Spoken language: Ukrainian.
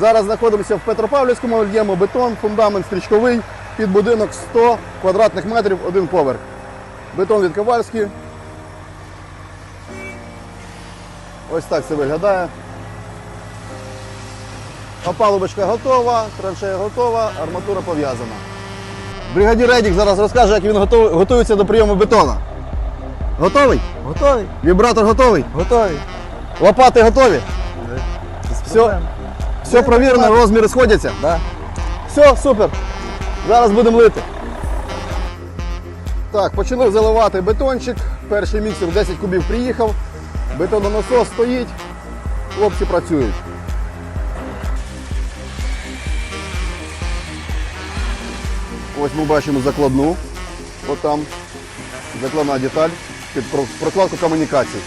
Зараз знаходимося в Петропавлівському, льємо бетон, фундамент стрічковий, під будинок 100 квадратних метрів, один поверх. Бетон від Ковальський. Ось так це виглядає. Опалубочка готова, траншея готова, арматура пов'язана. Бригадір Едік зараз розкаже, як він готов- готується до прийому бетона. Готовий? Готові? Вібратор готовий? Готові. Лопати готові? Все, все провірено, розміри сходяться. Да. Все, супер. Зараз будемо лити. Так, почали заливати бетончик. Перший міксер 10 кубів приїхав. Бетононасос стоїть. Хлопці працюють. Ось ми бачимо закладну. От там закладна деталь під прокладку комунікацій.